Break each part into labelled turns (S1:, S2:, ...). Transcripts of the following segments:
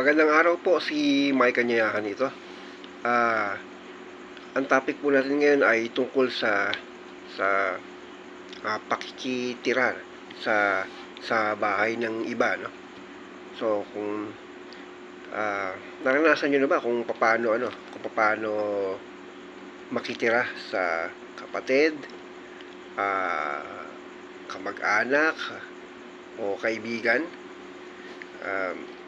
S1: Magandang araw po si Mike Kanyayahan ito. Ah, ang topic po natin ngayon ay tungkol sa sa ah, pakikitira sa sa bahay ng iba, no? So, kung ah, naranasan niyo na ba kung paano ano, kung paano makitira sa kapatid, ah, kamag-anak o kaibigan? Um,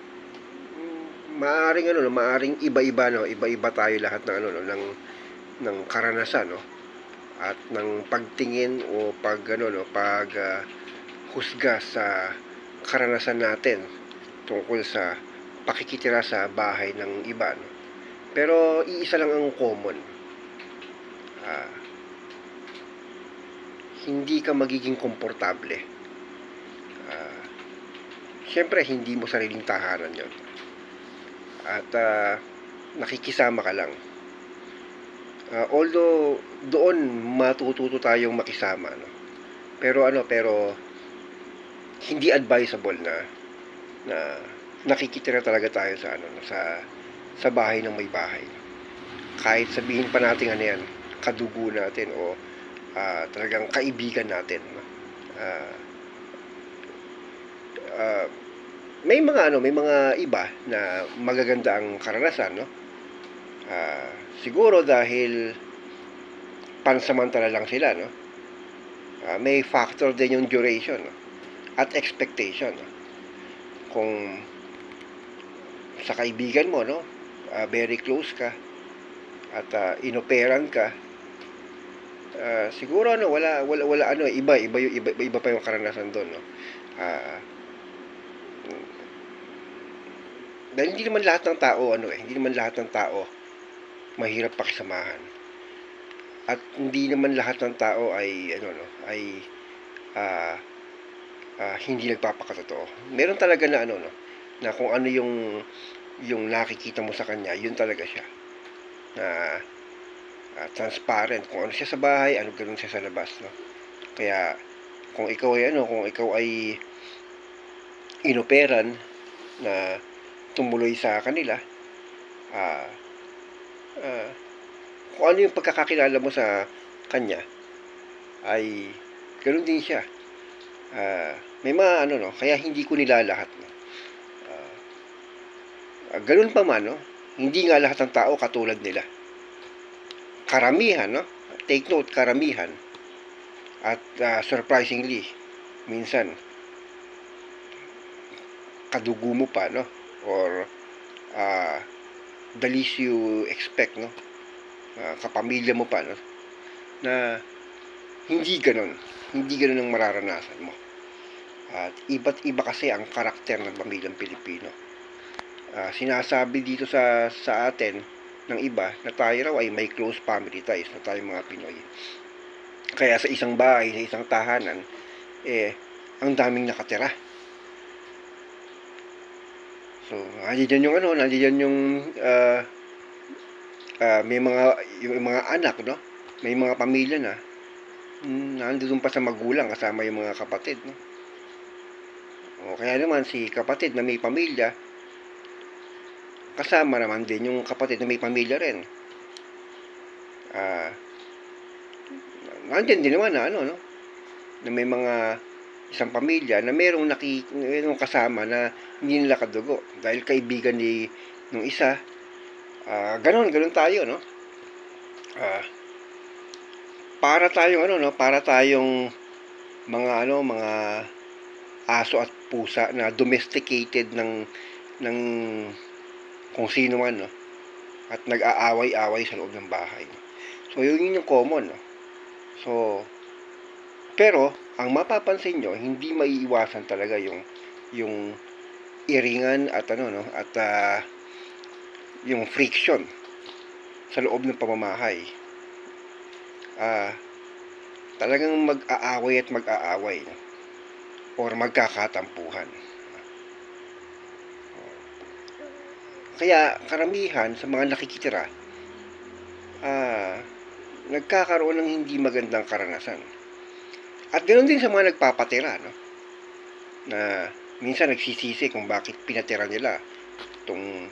S1: maaring ano no, maaring iba-iba no, iba-iba tayo lahat ng ano no, ng ng karanasan no at ng pagtingin o pag ano no, pag ah, husga sa karanasan natin tungkol sa pakikitira sa bahay ng iba no. Pero iisa lang ang common. Ah, hindi ka magiging komportable. Ah, Siyempre, hindi mo sariling tahanan yon at ah, nakikisama ka lang. Ah, although doon matututo tayong makisama, no? Pero ano, pero hindi advisable na na nakikitira talaga tayo sa ano, no, sa sa bahay ng may bahay. Kahit sabihin pa natin ano yan, kadugo natin o ah, talagang kaibigan natin. No? Ah, ah, may mga ano, may mga iba na magaganda ang karanasan, no? Ah, siguro dahil pansamantala lang sila, no? Ah, may factor din yung duration, no? At expectation, no? Kung sa kaibigan mo, no? Ah, very close ka at ah, inoperan ka, ah, siguro ano, wala wala wala ano, iba iba yung iba, iba pa yung karanasan doon, no? Ah, dahil hindi naman lahat ng tao ano eh, hindi naman lahat ng tao mahirap pakisamahan. At hindi naman lahat ng tao ay ano no, ay ah ah, hindi nagpapakatotoo. Meron talaga na ano no, na kung ano yung yung nakikita mo sa kanya, yun talaga siya. Na ah, transparent kung ano siya sa bahay, ano ganun siya sa labas, no. Kaya kung ikaw ay ano, kung ikaw ay inoperan na tumuloy sa kanila, ah, ah, kung ano yung pagkakakilala mo sa kanya, ay ganoon din siya. Ah, may mga ano no, kaya hindi ko nilalahat. No? Ah, ah, ganun pa man, no? hindi nga lahat ng tao katulad nila. Karamihan, no? take note, karamihan. At ah, surprisingly, minsan, kadugo mo pa, no? Or uh, the least you expect, no? Uh, kapamilya mo pa, no? Na hindi ganon. Hindi ganon ang mararanasan mo. At iba't iba kasi ang karakter ng pamilyang Pilipino. Uh, sinasabi dito sa sa atin ng iba na tayo raw ay may close family ties na tayo mga Pinoy. Kaya sa isang bahay, sa isang tahanan, eh, ang daming nakatira. So, nandiyan yung ano, nandiyan yung uh, uh, may mga yung mga anak, no? May mga pamilya na. Hmm, nandoon pa sa magulang kasama yung mga kapatid, no? O kaya naman si kapatid na may pamilya kasama naman din yung kapatid na may pamilya rin. Ah, uh, nandiyan din naman na ano, no? Na may mga isang pamilya na merong naki, merong kasama na hindi nila kadugo. Dahil kaibigan ni nung isa uh, ganon ganon tayo no? Uh, para tayong ano no? Para tayong mga ano mga aso at pusa na domesticated ng ng kung sino man no? At nag-aaway-away sa loob ng bahay. So yun yung common no? So pero ang mapapansin nyo, hindi maiiwasan talaga yung yung iringan at ano no at uh, yung friction sa loob ng pamamahay. Ah uh, talagang mag-aaway at mag-aaway no? or magkakatampuhan. Kaya karamihan sa mga nakikitira ah uh, nagkakaroon ng hindi magandang karanasan at ganoon din sa mga nagpapatira, no? Na minsan nagsisisi kung bakit pinatira nila tong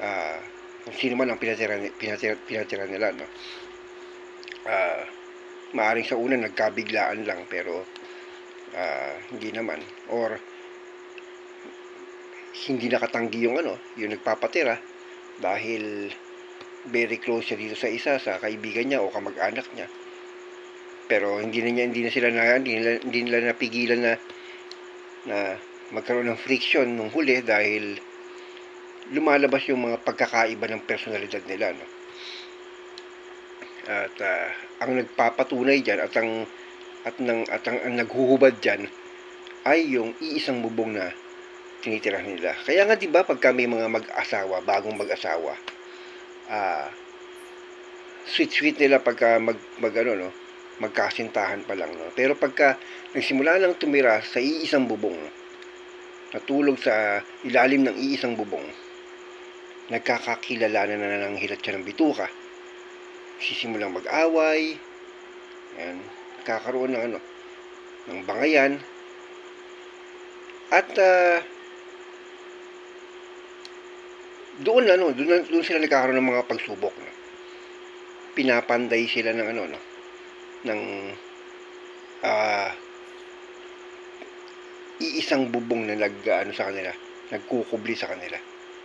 S1: ah, kung sino man ang pinatira, pinatira, pinatira nila no? Ah maaring sa una nagkabiglaan lang pero ah, hindi naman. Or hindi nakatanggi yung ano yung nagpapatira dahil very close siya dito sa isa sa kaibigan niya o kamag-anak niya pero hindi na niya hindi na sila na hindi nila, hindi nila napigilan na na magkaroon ng friction nung huli dahil lumalabas yung mga pagkakaiba ng personalidad nila no at ah, ang nagpapatunay diyan at ang at nang at ang, ang naghuhubad diyan ay yung iisang bubong na tinitira nila. Kaya nga 'di ba pag kami mga mag-asawa, bagong mag-asawa, ah sweet sweet nila pagka mag, mag ano no, magkasintahan pa lang no. Pero pagka nagsimula lang tumira sa iisang bubong, natulog sa ilalim ng iisang bubong, nagkakakilalanan na ng hilat siya ng bituka. Sisimulang mag-away, yan, kakaroon ng ano, ng bangayan, at ah, doon ano, doon, doon sila nagkakaroon ng mga pagsubok. No? Pinapanday sila ng ano, no? Ng ah iisang bubong na nag ano sa kanila, nagkukubli sa kanila.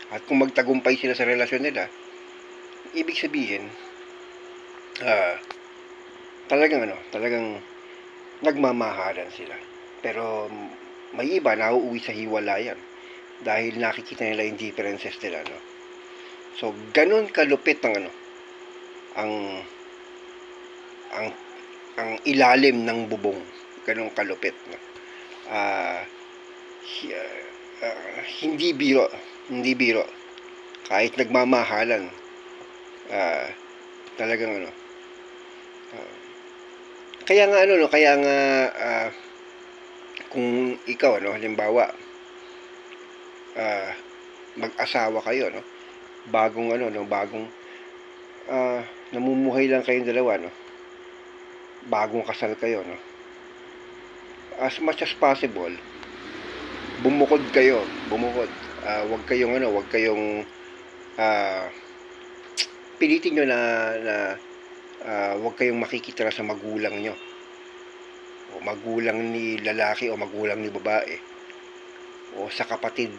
S1: At kung magtagumpay sila sa relasyon nila, ibig sabihin, ah talagang ano, talagang nagmamahalan sila. Pero may iba na uuwi sa hiwalayan dahil nakikita nila yung differences nila, no? So, ganun kalupit ang ano, ang ang ang ilalim ng bubong. Ganun kalupit, no? Hi- ah, hindi biro, hindi biro. Kahit nagmamahalan, ah, talagang ano, ah, kaya nga ano, no, kaya nga, ah, kung ikaw, ano, halimbawa, ah, mag-asawa kayo, no? Bagong ano, no, bagong ah, namumuhay lang kayong dalawa, no? Bagong kasal kayo, no? As much as possible, bumukod kayo, bumukod. Ah, wag kayong ano, wag kayong ah, pilitin nyo na na ah, wag kayong makikitira sa magulang nyo o magulang ni lalaki o magulang ni babae o sa kapatid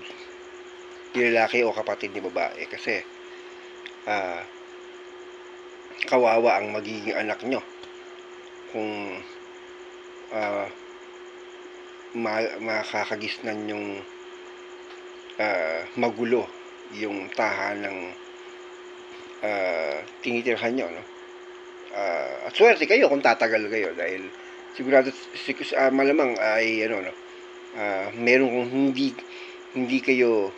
S1: ni lalaki o kapatid ni babae kasi ah kawawa ang magiging anak nyo kung ah ma- makakagisnan yung ah, magulo yung tahanang uh, tinitirhan nyo no? Ah, at swerte kayo kung tatagal kayo dahil sigurado sig- ah, malamang ay ano no ah meron kung hindi hindi kayo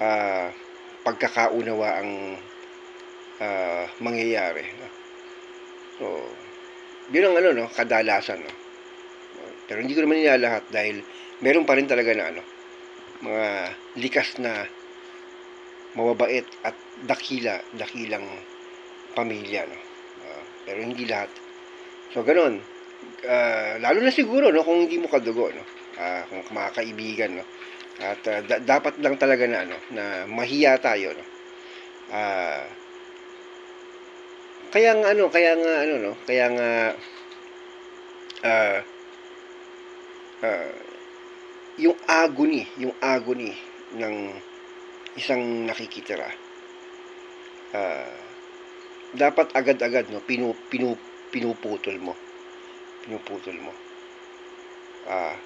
S1: ah pagkakaunawa ang ah, mangyayari no? so yun ang ano no? Kadalasan no? Pero hindi ko naman lahat dahil meron pa rin talaga na ano mga likas na mababait at dakila dakilang pamilya no? Ah, pero hindi lahat. So ganun. Ah, lalo na siguro no? Kung hindi mo kadugo no? Ah, kung mga kaibigan no? At ah, da- dapat lang talaga na ano na mahiya tayo no? Ah, kaya nga ano kaya nga ano no? Kaya nga ah ah, yung agony yung agony ng isang nakikitira. Ah, dapat agad-agad no? Pinu, pinu, pinuputol mo. Pinuputol mo. Ah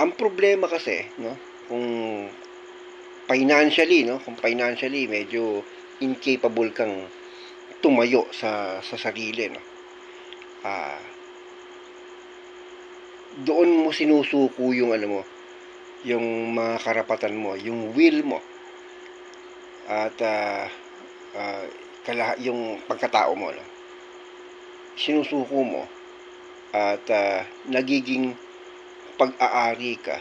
S1: ang problema kasi no? Kung financially no? Kung financially medyo incapable kang tumayo sa sa sarili no? Ah doon mo sinusuko yung ano mo yung mga karapatan mo yung will mo. At ah, ah, kala, yung pagkatao mo no? Sinusuko mo at ah, nagiging pag-aari ka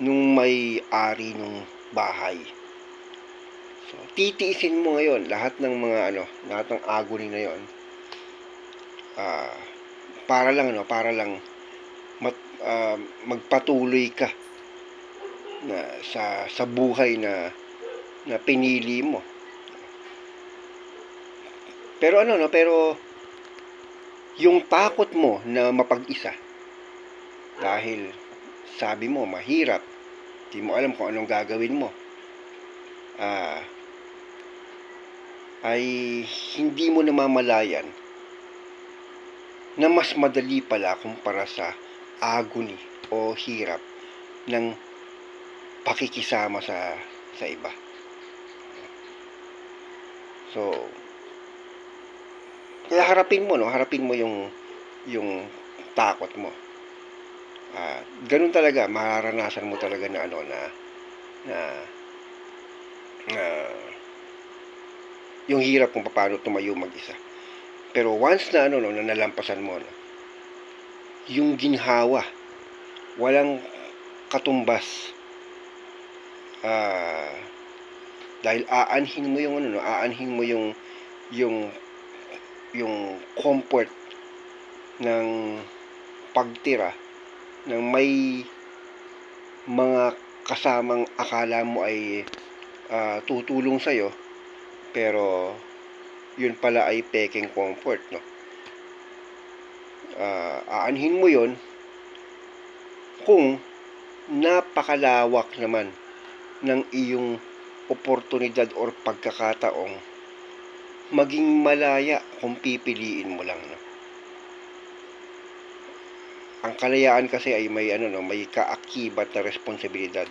S1: nung may ari nung bahay. So, titiisin mo ngayon lahat ng mga ano, lahat ng agony na 'yon. Ah, para lang ano, para lang mat, ah, magpatuloy ka na sa sa buhay na na pinili mo. Pero ano no, pero yung takot mo na mapag-isa dahil sabi mo mahirap, di mo alam kung anong gagawin mo. Ah, ay hindi mo namamalayan na mas madali pala kumpara sa agony o hirap ng pakikisama sa sa iba. So, kaya harapin mo, no? Harapin mo yung yung takot mo. Ah, ganun talaga, mararanasan mo talaga na ano na na na yung hirap kung paano tumayo mag-isa. Pero once na ano no, na nalampasan mo no, yung ginhawa, walang katumbas. Ah, dahil aanhin mo yung ano no, aanhin mo yung yung yung comfort ng pagtira ng may mga kasamang akala mo ay ah, tutulong sa'yo pero yun pala ay peking comfort no? Ah, aanhin mo yon kung napakalawak naman ng iyong oportunidad or pagkakataong maging malaya kung pipiliin mo lang no? Ang kalayaan kasi ay may ano no may kaakibat na responsibilidad.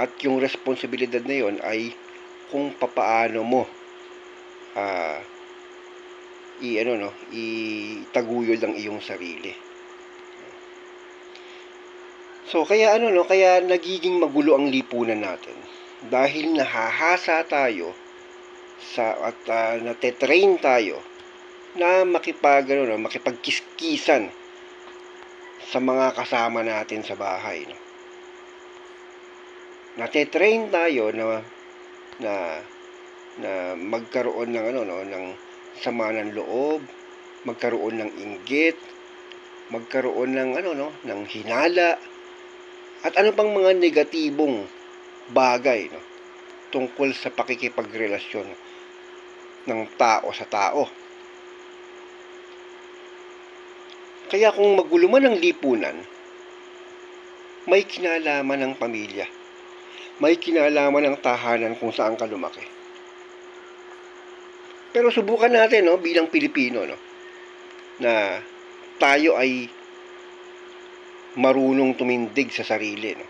S1: At yung responsibilidad na yon ay kung papaano mo ah i ano no itaguyod ang iyong sarili. So kaya ano no kaya nagiging magulo ang lipunan natin. Dahil nahahasa tayo sa at uh, nate-train tayo na makipag ano no makipagkiskisan sa mga kasama natin sa bahay no. Nate-train tayo na na na magkaroon ng ano no ng sama ng loob, magkaroon ng inggit, magkaroon ng ano no ng hinala at ano pang mga negatibong bagay no tungkol sa pakikipagrelasyon ng tao sa tao. Kaya kung magulo man ang lipunan, may kinalaman ng pamilya. May kinalaman ng tahanan kung saan ka lumaki. Pero subukan natin no bilang Pilipino no na tayo ay marunong tumindig sa sarili no.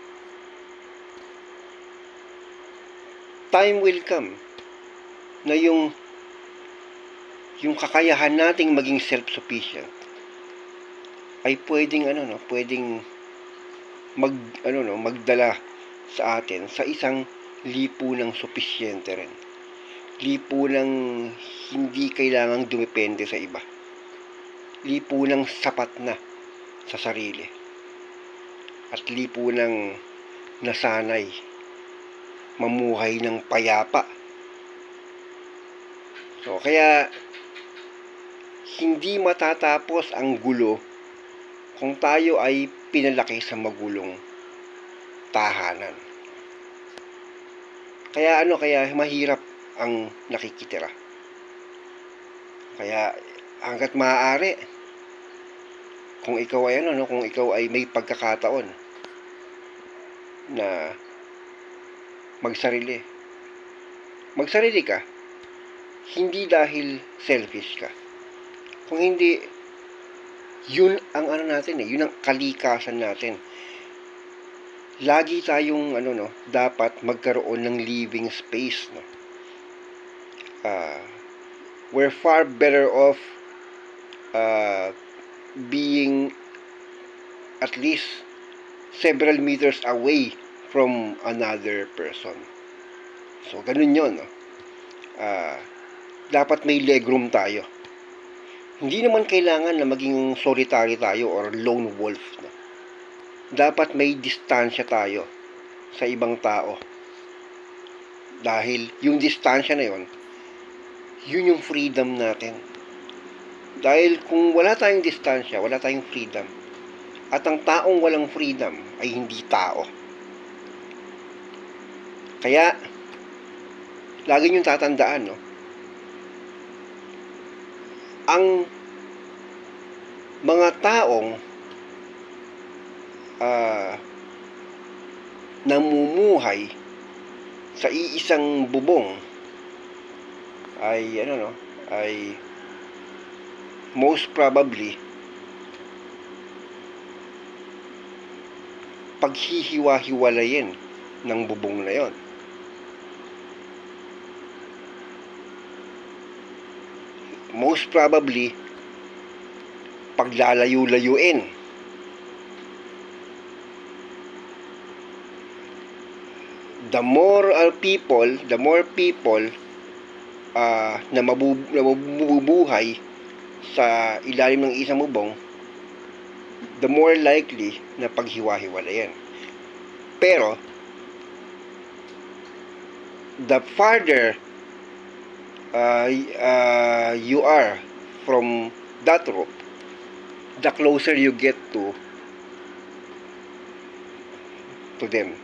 S1: Time will come na yung yung kakayahan nating maging self-sufficient ay pwedeng ano no, pwedeng mag ano no, magdala sa atin sa isang lipunang supisyente rin lipunang hindi kailangang dumepende sa iba. Lipunang sapat na sa sarili. At lipunang nasanay mamuhay ng payapa. So, kaya hindi matatapos ang gulo kung tayo ay pinalaki sa magulong tahanan. Kaya ano, kaya mahirap ang nakikitira. Kaya hanggat maaari, kung ikaw ay ano, no, kung ikaw ay may pagkakataon na magsarili, magsarili ka, hindi dahil selfish ka. Kung hindi, yun ang ano natin eh, yun ang kalikasan natin. Lagi tayong ano no, dapat magkaroon ng living space no uh, we're far better off uh, being at least several meters away from another person. So, ganun yun. No? Uh, dapat may legroom tayo. Hindi naman kailangan na maging solitary tayo or lone wolf. No? Dapat may distansya tayo sa ibang tao. Dahil yung distansya na yon yun yung freedom natin. Dahil kung wala tayong distansya, wala tayong freedom. At ang taong walang freedom ay hindi tao. Kaya, lagi niyong tatandaan, no? Ang mga taong ah namumuhay sa iisang bubong ay ano no ay most probably paghihiwa-hiwalayin ng bubong na yon. Most probably paglalayo-layuin. The more uh, people, the more people ah, na, mabu, na mabubuhay sa ilalim ng isang bubong, the more likely na paghiwa-hiwalayan. Pero, the farther uh, uh, you are from that rope, the closer you get to to them.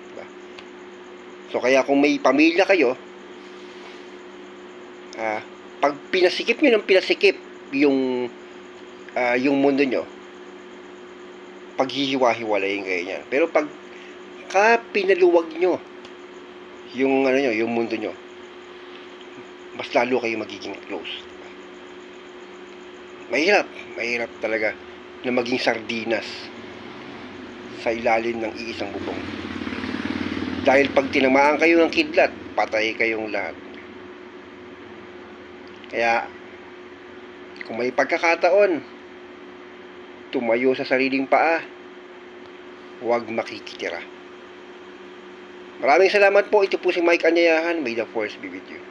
S1: So kaya kung may pamilya kayo, ah, pag pinasikip nyo ng pinasikip yung ah, yung mundo nyo, paghihiwa-hiwalayin kayo niyan. Pero pag ka pinaluwag nyo yung ano nyo, yung mundo nyo, mas lalo kayo magiging close. Mahirap, mahirap talaga na maging sardinas sa ilalim ng iisang bubong. Dahil pag tinamaan kayo ng kidlat, patay kayong lahat. Kaya, kung may pagkakataon, tumayo sa sariling paa, huwag makikitira. Maraming salamat po. Ito po si Mike Anyayahan. May the force be with you.